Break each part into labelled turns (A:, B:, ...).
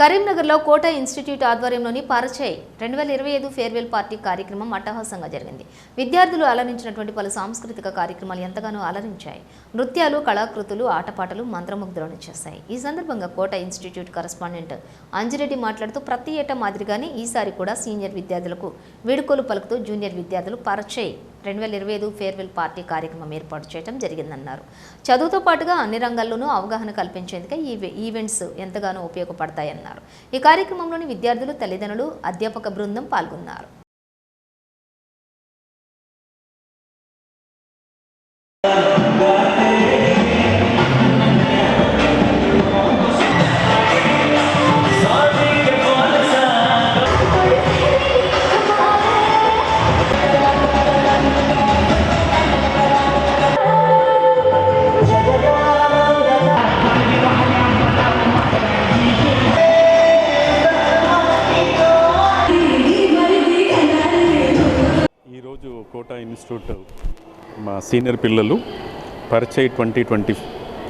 A: కరీంనగర్లో కోట ఇన్స్టిట్యూట్ ఆధ్వర్యంలోని పరిచయ్ రెండు వేల ఇరవై ఐదు ఫేర్వెల్ పార్టీ కార్యక్రమం అట్టహాసంగా జరిగింది. విద్యార్థులు అలరించినటువంటి పలు సాంస్కృతిక కార్యక్రమాలు ఎంతగానో అలరించాయి. నృత్యాలు కళాకృతులు ఆటపాటలు మంత్రముగ్ధులను చేశాయి. ఈ సందర్భంగా కోట ఇన్స్టిట్యూట్ కరస్పాండెంట్ అంజిరెడ్డి మాట్లాడుతూ ప్రతి ఏటా మాదిరిగానే ఈసారి కూడా సీనియర్ విద్యార్థులకు వేడుకలు పలుకుతూ జూనియర్ విద్యార్థులు పరిచయ్ రెండు వేల ఇరవై ఐదు ఫేర్వెల్ పార్టీ కార్యక్రమం ఏర్పాటు చేయడం జరిగిందన్నారు. చదువుతో పాటుగా అన్ని రంగాల్లోనూ అవగాహన కల్పించేందుకే ఈ ఈవె- ఈవెంట్స్ ఎంతగానో ఉపయోగపడతాయన్నారు. ఈ కార్యక్రమంలోని విద్యార్థులు తల్లిదండ్రులు అధ్యాపక బృందం పాల్గొన్నారు.
B: కోటా ఇన్స్టిట్యూట్ మా సీనియర్ పిల్లలు పరిచయ్ ట్వంటీ ట్వంటీ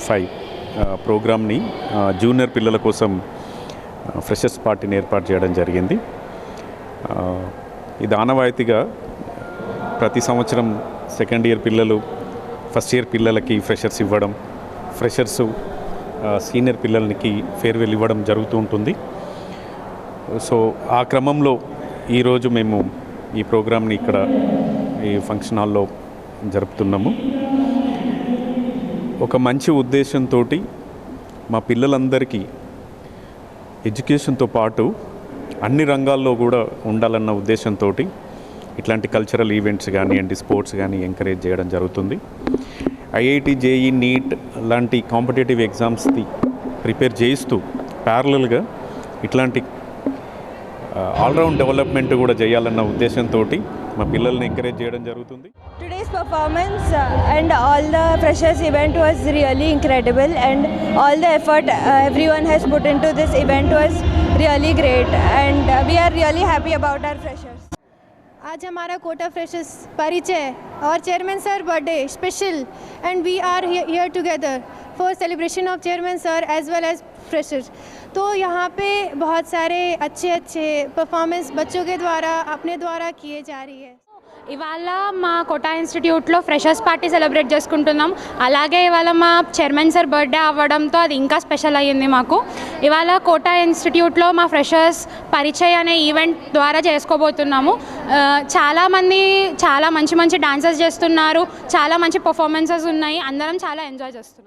B: ఫైవ్ ప్రోగ్రామ్ని జూనియర్ పిల్లల కోసం ఫ్రెషర్స్ పార్టీని ఏర్పాటు చేయడం జరిగింది. ఇది ఆనవాయితీగా ప్రతి సంవత్సరం సెకండ్ ఇయర్ పిల్లలు ఫస్ట్ ఇయర్ పిల్లలకి ఫ్రెషర్స్ ఇవ్వడం ఫ్రెషర్స్ సీనియర్ పిల్లలకి ఫేర్వెల్ ఇవ్వడం జరుగుతూ ఉంటుంది. సో ఆ క్రమంలో ఈరోజు మేము ఈ ప్రోగ్రామ్ని ఇక్కడ ఈ ఫంక్షన్ హాల్లో జరుపుతున్నాము. ఒక మంచి ఉద్దేశంతో మా పిల్లలందరికీ ఎడ్యుకేషన్తో పాటు అన్ని రంగాల్లో కూడా ఉండాలన్న ఉద్దేశంతో ఇట్లాంటి కల్చరల్ ఈవెంట్స్ కానివ్వండి స్పోర్ట్స్ కానీ ఎంకరేజ్ చేయడం జరుగుతుంది. ఐఐటి జేఈ నీట్ లాంటి కాంపిటేటివ్ ఎగ్జామ్స్ది ప్రిపేర్ చేయిస్తూ ప్యారలల్గా ఇట్లాంటి ఆల్రౌండ్ డెవలప్మెంట్ కూడా చేయాలన్న ఉద్దేశంతో మా పిల్లల్ని ఎంకరేజ్ చేయడం జరుగుతుంది
C: Today's performance uh, and all the freshers event was really incredible and all the effort uh, everyone has put into this event was really great and uh, we are really happy about our freshers.
D: आज हमारा Kota freshers Parichay और chairman sir birthday special and we are here together for celebration of chairman sir as well as freshers तो यहाँ पे बहुत सारे अच्छे अच्छे परफॉर्मेंस बच्चों के द्वारा अपने द्वारा किए जा रही है
E: ఇవాళ మా కోటా ఇన్స్టిట్యూట్లో ఫ్రెషర్స్ పార్టీ సెలబ్రేట్ చేసుకుంటున్నాం అలాగే ఇవాళ మా చైర్మన్ సార్ బర్త్డే అవ్వడంతో అది ఇంకా స్పెషల్ అయ్యింది మాకు ఇవాళ కోటా ఇన్స్టిట్యూట్లో మా ఫ్రెషర్స్ పరిచయ అనే ఈవెంట్ ద్వారా చేసుకోబోతున్నాము ఆ, చాలామంది చాలా మంచి మంచి డాన్సెస్ చేస్తున్నారు చాలా మంచి పర్ఫార్మెన్సెస్ ఉన్నాయి అందరం చాలా ఎంజాయ్ చేస్తున్నాం